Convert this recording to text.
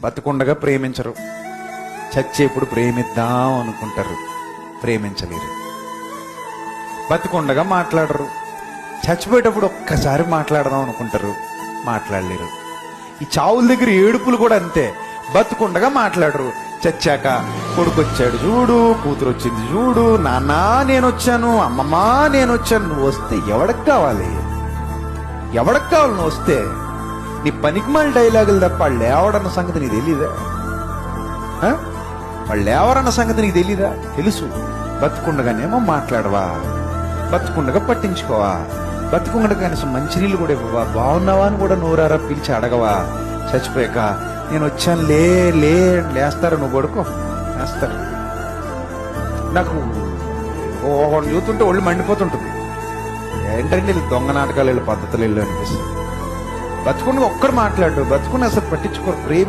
బతుకుండగా ప్రేమించరు. చచ్చేప్పుడు ప్రేమిద్దాం అనుకుంటారు. ప్రేమించలేరు. బతుకుండగా మాట్లాడరు. చచ్చిపోయేటప్పుడు ఒక్కసారి మాట్లాడదాం అనుకుంటారు. మాట్లాడలేరు. ఈ చావుల దగ్గర ఏడుపులు కూడా అంతే. బతుకుండగా మాట్లాడరు. చచ్చాక కొడుకు వచ్చాడు చూడు కూతురు వచ్చింది చూడు నాన్న నేను వచ్చాను అమ్మమ్మ నేను వచ్చాను నువ్వు వస్తే ఎవడికి కావాలి? ఎవడికి కావాలి నువ్వు వస్తే నీ పనికిమాల డైలాగులు తప్ప వాళ్ళు లేవడన్న సంగతి నీకు తెలీదా వాళ్ళు లేవరన్న సంగతి నీకు తెలీదా తెలుసు బతుకుండగానేమో మాట్లాడవా బతుకుండగా పట్టించుకోవా బతుకుండగా కనీసం మంచినీళ్ళు కూడా ఇవ్వవా బాగున్నావా అని కూడా నోరారా పిలిచి అడగవా చచ్చిపోయాక నేను వచ్చాను లే లే లేస్తారు నువ్వు పడుకో లేస్తారు నాకు ఓ చూస్తుంటే ఒళ్ళు మండిపోతుంటుంది ఏంటంటే వీళ్ళు దొంగ నాటకాలు వీళ్ళ పద్ధతులు వెళ్ళు అనిపిస్తుంది బతుకుండా ఒక్కరు మాట్లాడు బతుకుని అసలు పట్టించుకోరు ప్రేమి